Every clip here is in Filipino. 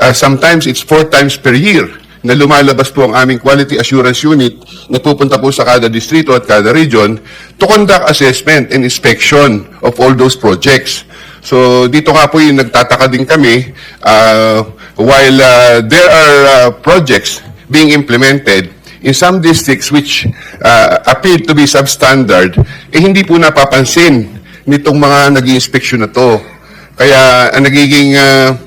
uh, sometimes it's four times per year na lumalabas po ang aming quality assurance unit na pupunta po sa kada distrito at kada region to conduct assessment and inspection of all those projects. So dito nga po yung nagtataka din kami uh, while uh, there are uh, projects being implemented in some districts which uh, appear to be substandard, eh hindi po napapansin nitong mga nag inspeksyon na to. Kaya ang nagiging uh,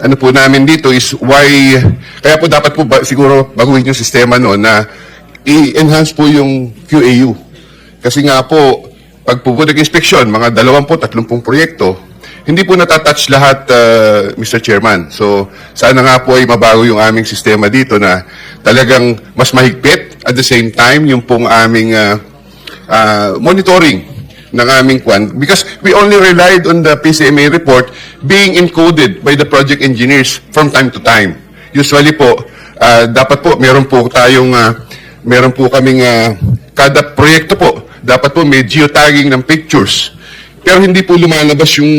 ano po namin dito is why, kaya po dapat po ba, siguro baguhin yung sistema no na i-enhance po yung QAU. Kasi nga po, pag po nag-inspeksyon, mga 20-30 proyekto, hindi po natatouch lahat, uh, Mr. Chairman. So, sana nga po ay mabago yung aming sistema dito na talagang mas mahigpit at the same time yung pong aming uh, uh, monitoring ng aming kwan because we only relied on the PCMA report being encoded by the project engineers from time to time. Usually po, uh, dapat po meron po tayong uh, meron po kaming uh, kada proyekto po dapat po may geotagging ng pictures. Pero hindi po lumalabas yung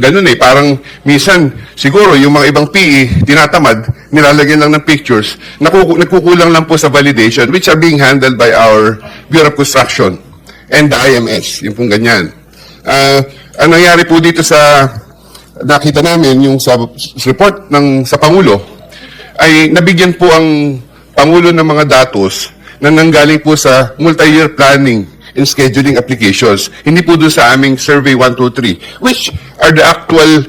ganun eh. Parang minsan, siguro yung mga ibang PE, tinatamad, nilalagyan lang ng pictures, nakuku- nagkukulang lang po sa validation, which are being handled by our Bureau of Construction and the IMS, yung pong ganyan. Ah, ang nangyari po dito sa, nakita namin, yung sa report ng sa Pangulo, ay nabigyan po ang Pangulo ng mga datos na nanggaling po sa multi-year planning and scheduling applications. Hindi po doon sa aming Survey 123, which are the actual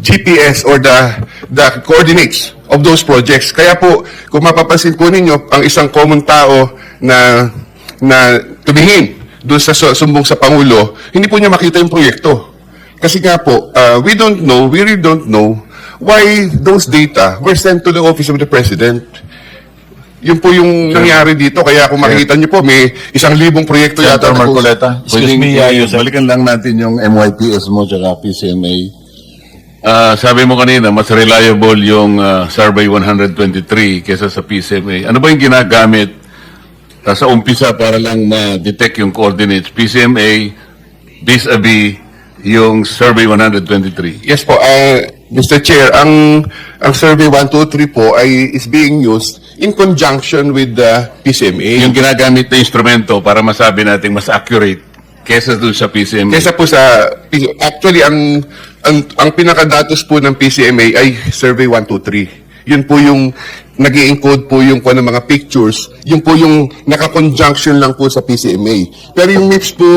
GPS or the, the coordinates of those projects. Kaya po, kung mapapansin po ninyo, ang isang common tao na, na tumingin doon sa su- sumbong sa Pangulo, hindi po niya makita yung proyekto. Kasi nga po, uh, we don't know, we really don't know why those data were sent to the office of the President. Yun po yung nangyari dito. Kaya kung makikita niyo po, may isang libong proyekto yata. Senator na po- Marcoleta, excuse Pwedeng, me, uh, Yusek. balikan lang natin yung MYPS mo tsaka PCMA. Ah, sabi mo kanina, mas reliable yung ah, Survey 123 kesa sa PCMA. Ano ba yung ginagamit sa umpisa para lang ma-detect yung coordinates? PCMA vis-a-vis yung Survey 123. Yes po, uh, Mr. Chair, ang ang survey 123 po ay is being used in conjunction with the PCMA. Yung ginagamit na instrumento para masabi natin mas accurate kesa dun sa PCMA. Kesa po sa actually ang ang, ang pinakadatos po ng PCMA ay survey 123. Yun po yung nag encode po yung po ng mga pictures, yun po yung naka-conjunction lang po sa PCMA. Pero yung MIPS po,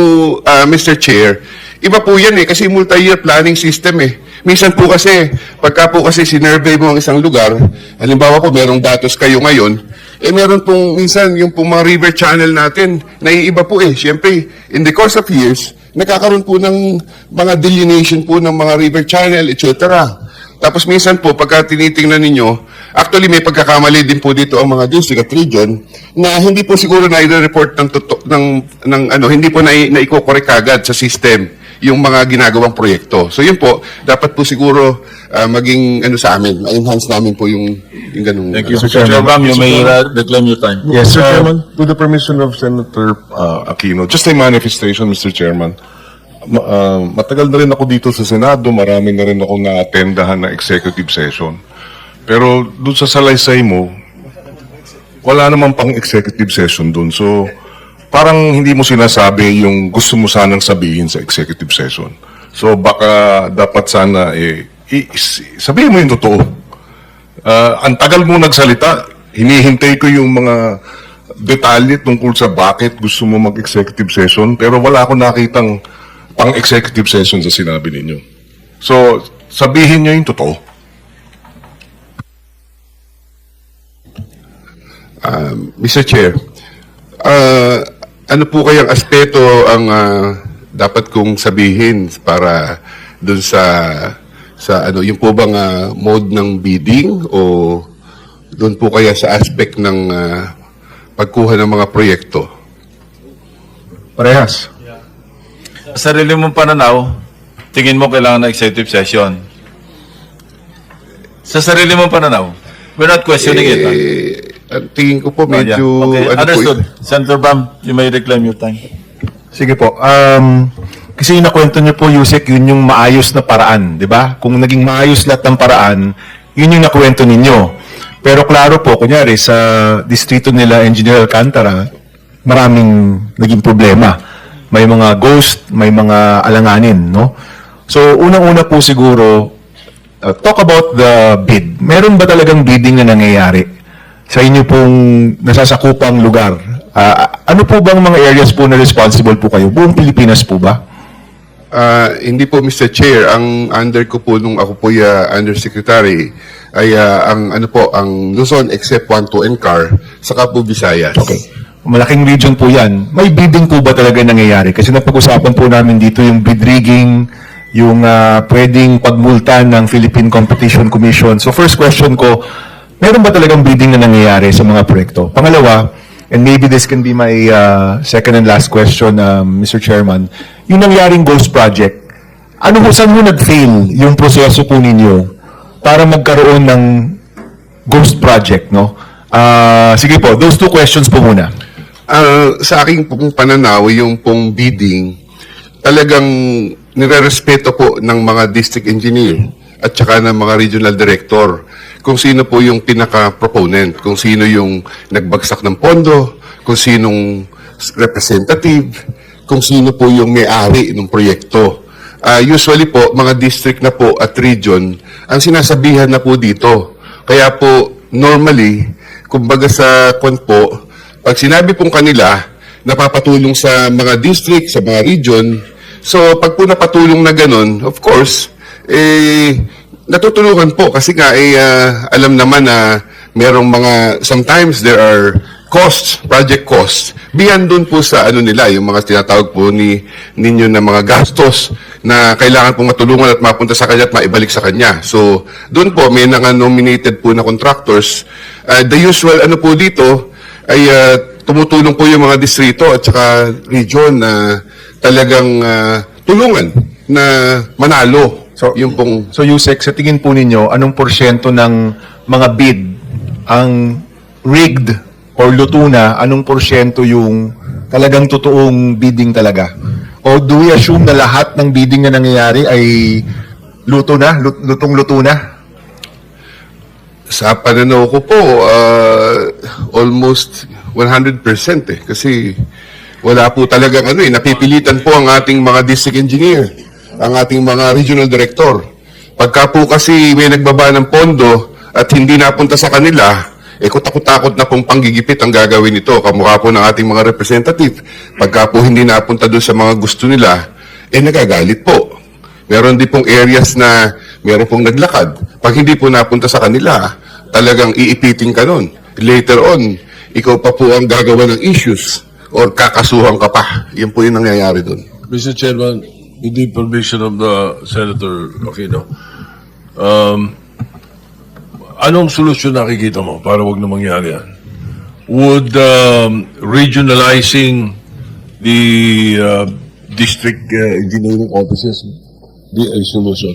ah, Mr. Chair, iba po yan eh, kasi multi-year planning system eh. Minsan po kasi, pagka po kasi sinurvey mo ang isang lugar, halimbawa po merong datos kayo ngayon, eh meron pong minsan yung pong mga river channel natin, naiiba po eh. Siyempre, in the course of years, nagkakaroon po ng mga delineation po ng mga river channel, etc. Tapos minsan po, pagka tinitingnan ninyo, actually may pagkakamali din po dito ang mga district at region na hindi po siguro na report ng, toto- ng, ng ano, hindi po na, na iko-correct agad sa system yung mga ginagawang proyekto. So yun po, dapat po siguro ah, maging ano sa amin, ma-enhance namin po yung, yung ganung. Thank you. ano. Mr. Chairman, you may uh, reclaim your time. Yes, Mr. uh, Chairman, to the permission of Senator uh, Aquino, just a manifestation, Mr. Chairman. Uh, matagal na rin ako dito sa Senado, marami na rin ako na-attendahan na executive session. Pero doon sa salaysay mo, wala naman pang executive session doon. So, parang hindi mo sinasabi yung gusto mo sanang sabihin sa executive session. So, baka dapat sana, eh, sabihin mo yung totoo. Ah, ang tagal mo nagsalita, hinihintay ko yung mga detalye tungkol sa bakit gusto mo mag-executive session, pero wala akong nakitang pang-executive session sa sinabi ninyo. So, sabihin nyo yung totoo. Mr. Chair, ah, ano po kayang aspeto ang ah, dapat kong sabihin para dun sa sa ano yung po bang ah, mode ng bidding o doon po kaya sa aspect ng ah, pagkuha ng mga proyekto? Parehas. Sa sarili mong pananaw, tingin mo kailangan ng executive session. Sa sarili mong pananaw, we're not questioning it. ah. Eh, ang tingin ko po Oh, yeah. medyo Okay, ano po understood. yun. Senator Bam, you may reclaim your time. Sige po. Um, kasi yung nakwento niyo po, Yusek, yun yung maayos na paraan, di ba? Kung naging maayos lahat ng paraan, Yun yung nakwento ninyo. Pero klaro po, kunyari, sa distrito nila Engineer Alcantara, maraming naging problema. May mga ghost, may mga alanganin, no? So, unang-una po siguro, uh, talk about the bid. Meron ba talagang bidding na nangyayari sa inyo pong nasasakupang lugar? Ah, ano po bang mga areas po na responsible po kayo? Buong Pilipinas po ba? Ah, hindi po Mr. Chair, ang under ko po nung ako po ya undersecretary ay ah, ang ano po ang Luzon except 1 2 and CAR saka po Visayas. Okay. Malaking region po yan. May bidding po ba talaga nangyayari? Kasi napag-usapan po namin dito yung bid rigging, yung ah, pwedeng pagmulta ng Philippine Competition Commission. So first question ko, meron ba talagang bidding na nangyayari sa mga proyekto? Pangalawa, and maybe this can be my ah, second and last question, um, Mr. Chairman, yung nangyaring Ghost Project, ano po, saan mo nag-fail yung proseso po ninyo para magkaroon ng Ghost Project, no? Ah, sige po, those two questions po muna. Ah, sa aking pong pananaw, yung pong bidding, talagang nirerespeto po ng mga district engineer at saka ng mga regional director kung sino po yung pinaka-proponent, kung sino yung nagbagsak ng pondo, kung sinong representative, kung sino po yung may-ari ng proyekto. Ah, usually po, mga district na po at region, ang sinasabihan na po dito. Kaya po, normally, kumbaga sa kwan po, pag sinabi pong kanila, napapatulong sa mga district, sa mga region, so pag po napatulong na ganun, of course, eh, natutulungan po kasi nga, eh, ah, alam naman na merong mga, sometimes there are costs, project costs, beyond dun po sa ano nila, yung mga tinatawag po ni ninyo na mga gastos na kailangan pong matulungan at mapunta sa kanya at maibalik sa kanya. So, doon po may mga nominated po na contractors. Uh, the usual ano po dito ay uh, tumutulong po yung mga distrito at saka region na talagang uh, tulungan na manalo. So, yung pong So, Yusek, sa tingin po ninyo, anong porsyento ng mga bid ang rigged or luto na, anong porsyento yung talagang totoong bidding talaga? O do we assume na lahat ng bidding na nangyayari ay luto na, lut- lutong-luto na? Sa pananaw ko po, uh, almost 100% eh. Kasi wala po talagang ano eh, napipilitan po ang ating mga district engineer, ang ating mga regional director. Pagka po kasi may nagbaba ng pondo at hindi napunta sa kanila, eh kutakot-takot na pong panggigipit ang gagawin nito, kamukha po ng ating mga representative. Pagka po hindi napunta doon sa mga gusto nila, eh nagagalit po. Meron din pong areas na meron pong naglakad. Pag hindi po napunta sa kanila, talagang iipiting ka nun. Later on, ikaw pa po ang gagawa ng issues or kakasuhan ka pa. Yan po yung nangyayari doon. Mr. Chairman, with the permission of the Senator Aquino, um, anong solusyon nakikita mo para wag na mangyari yan? Would um, regionalizing the uh, district uh, engineering offices be a solution?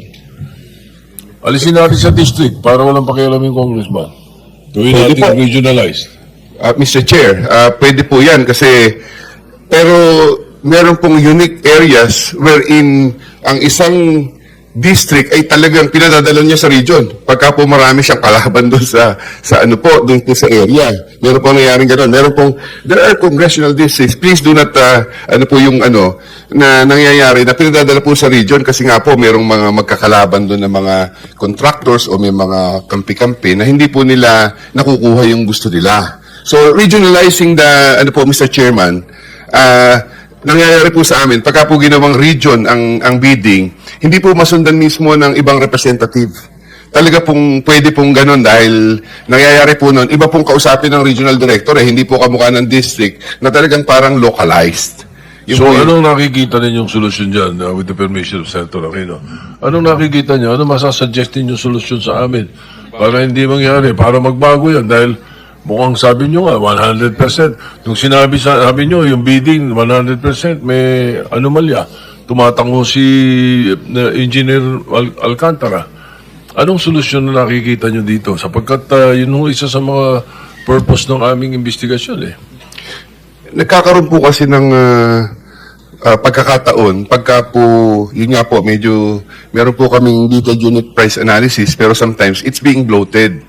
Alisin natin sa district para walang pakialam yung congressman. Gawin Pwede natin po. regionalized. Uh, Mr. Chair, uh, pwede po yan kasi pero meron pong unique areas wherein ang isang district ay talagang pinadadala niya sa region. Pagka po marami siyang kalaban doon sa sa ano po, doon po sa area. Meron pong nangyaring gano'n. Meron pong there are congressional districts. Please do not uh, ano po yung ano na nangyayari na pinadadala po sa region kasi nga po merong mga magkakalaban doon ng mga contractors o may mga kampi-kampi na hindi po nila nakukuha yung gusto nila. So regionalizing the ano po Mr. Chairman, ah nangyayari po sa amin pagka po ginawang region ang ang bidding, hindi po masundan mismo ng ibang representative. Talaga pong pwede pong ganun dahil nangyayari po noon, iba pong kausapin ng regional director eh, hindi po kamukha ng district na talagang parang localized. Yun So, anong nakikita ninyong solusyon dyan uh, with the permission of Senator Aquino? Anong nakikita niyo? Ano masasuggest ninyong solusyon sa amin? Para hindi mangyari, para magbago yan. Dahil mukhang sabi niyo nga, 100%. Nung sinabi sa, sabi niyo, yung bidding, 100%, may anomalya. Tumatango si uh, Engineer Al- Alcantara. Anong solusyon na nakikita niyo dito? Sapagkat uh, yun yung isa sa mga purpose ng aming investigasyon eh. nagkakaroon po kasi ng ah, ah, pagkakataon, pagka po, yun nga po, medyo, meron po kaming detailed unit price analysis, pero sometimes it's being bloated.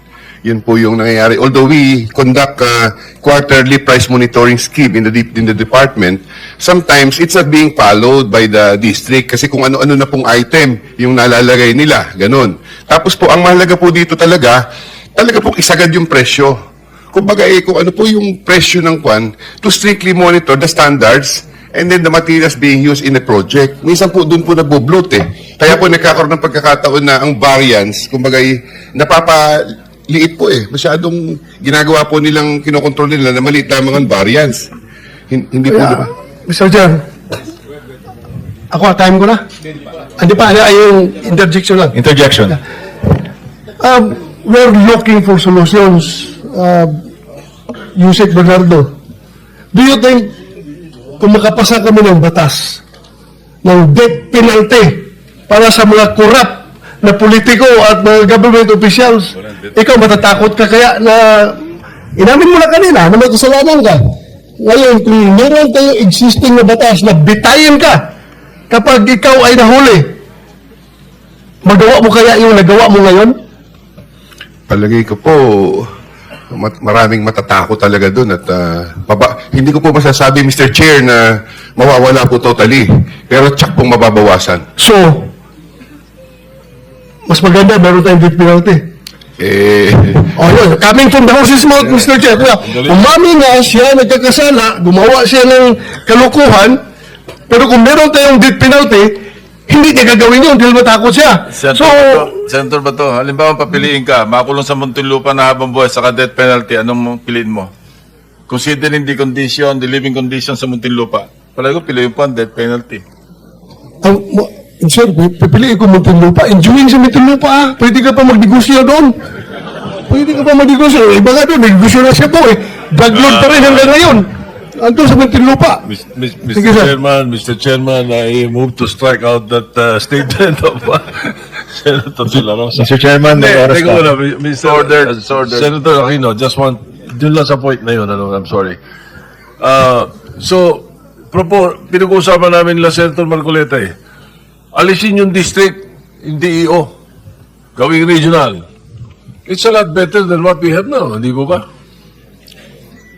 Yun po yung nangyayari. Although we conduct a quarterly price monitoring scheme in the in the department, sometimes it's not being followed by the district kasi kung ano-ano na pong item yung nalalagay nila, ganun. Tapos po, ang mahalaga po dito talaga, talaga pong isagad yung presyo. Kumbaga eh, kung ano po yung presyo ng kwan, to strictly monitor the standards and then the materials being used in a project. Minsan po doon po nagbo-bloat eh. Kaya po nagkakaroon ng pagkakataon na ang variance, kumbaga eh, napapaliit po eh. Masyadong ginagawa po nilang kinokontrol nila na maliit lamang ang variance. Hin- hindi po, di ba? Mr. Chair, ako, time ko na. Hindi pa, ay yung interjection lang. Interjection. Um, we're looking for solutions. Uh, Yusek Bernardo, do you think kung makapasa kami ng batas ng death penalty para sa mga corrupt na politiko at mga government officials, ikaw matatakot ka kaya na inamin mo na kanina na may kasalanan ka. Ngayon, kung meron tayong existing na batas na bitayin ka kapag ikaw ay nahuli, magawa mo kaya yung nagawa mo ngayon? Palagay ko po, mat- maraming matatakot talaga doon at ah, baba, hindi ko po masasabi, Mr. Chair, na mawawala po totally. Pero tsak pong mababawasan. So, mas maganda meron tayong death penalty. Eh, Oh, yun. Coming from the horse's mouth, Mr. Chair. Kaya, umami nga siya, nagkakasala, gumawa siya ng kalukuhan, pero kung meron tayong death penalty, hindi niya gagawin yun dahil matakot siya. Senator, So, Bato, Senator Bato, halimbawa papiliin ka, makulong sa Muntinlupa na habang buhay sa death penalty, anong piliin mo? Considering the condition, the living condition sa Muntinlupa, palagi ko piliin po ang death penalty. ang, mo- sir, pipiliin ko Muntinlupa. Enjoying sa Muntinlupa, ah. Pwede ka pa magnegosyo doon. Pwede ka pa magnegosyo. Iba nga doon, nagnegosyo na siya po eh. Drug lord pa rin hanggang ngayon. Andun sa Muntinlupa. Mis- mis- Sige, Mr. sir. Chairman, Mr. Chairman, I move to strike out that uh, statement of uh, Senator De La Rosa. Mr. Chairman, may Hindi, oras teka muna, Mr. Ordered, uh, ordered. Senator Aquino, just want, dun lang sa point na yun, ano, I'm sorry. Uh, so, propo, pinag-uusapan namin la Senator Marcoleta eh. Alisin yung district, yung DEO, gawing regional. It's a lot better than what we have now, hindi po ba?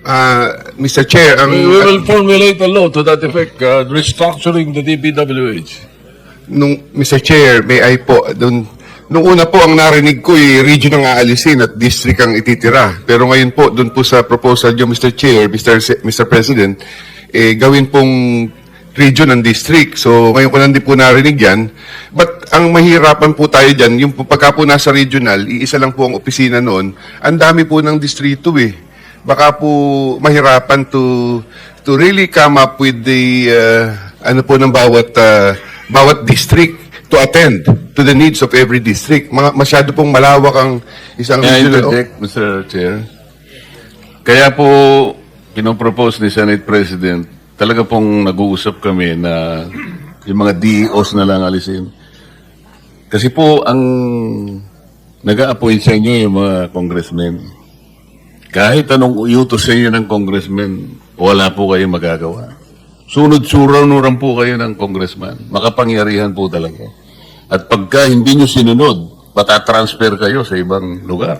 ah, Mr. Chair, ang... We, we will formulate a law to that effect, uh, restructuring the DPWH. nung Mr. Chair, may I po, dun, nung una po ang narinig ko, eh, region ang aalisin at district ang ititira. Pero ngayon po, dun po sa proposal niyo, Mr. Chair, Mr. Se- Mr. President, eh, gawin pong region ang district. So, ngayon ko lang din po narinig yan. But ang mahirapan po tayo dyan, yung pagka po nasa regional, iisa lang po ang opisina noon, ang dami po ng distrito eh. Baka po mahirapan to to really come up with the uh, ano po ng bawat uh, bawat district to attend to the needs of every district. Mga, masyado pong malawak ang isang May I regional- interject, Mr. Chair? Kaya po, pinopropose ni Senate President, talaga pong nag-uusap kami na yung mga DEOs na lang alisin. Kasi po, ang nag-a-appoint sa inyo yung mga congressmen. Kahit anong iutos sa inyo ng congressman, wala po kayo magagawa. Sunod-suranuran po kayo ng congressman. Makapangyarihan po talaga. At pagka hindi nyo sinunod, patatransfer kayo sa ibang lugar.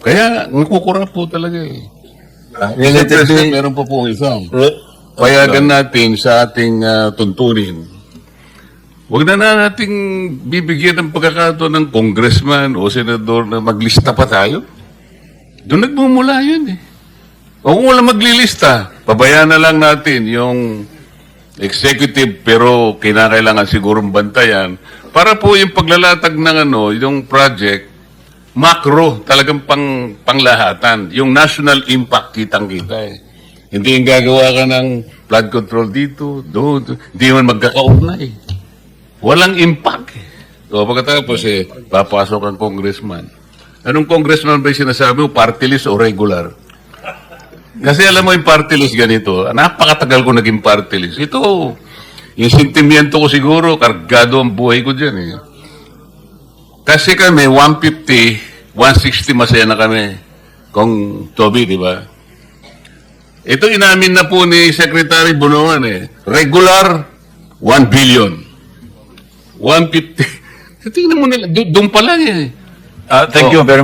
Kaya, nakukura po talaga eh. Mr. President, meron pa po isang. Payagan natin sa ating ah, tuntunin. Huwag na na nating bibigyan ng pagkakataon ng congressman o senador na maglista pa tayo. Doon nagmumula yun eh. O kung wala maglilista, pabayaan na lang natin yung executive pero kinakailangan sigurong bantayan para po yung paglalatag ng ano, yung project, macro, talagang pang, panglahatan. Yung national impact kitang-kita eh. Hindi yung gagawa ka ng flood control dito, doon, hindi man magkakaugnay. Walang impact. So pagkatapos eh, papasok ang congressman. Anong congressman ba yung sinasabi mo? Party list o regular? Kasi alam mo yung party list ganito, napakatagal ko naging party list. Ito, yung sentimiento ko siguro, kargado ang buhay ko dyan eh. Kasi kami, 150, 160 masaya na kami. Kung Toby, di ba? Ito inamin na po ni Secretary Bunuan eh. Regular, 1 billion. 150. Tingnan mo nila, do- doon pa lang eh. Ah, thank you very much.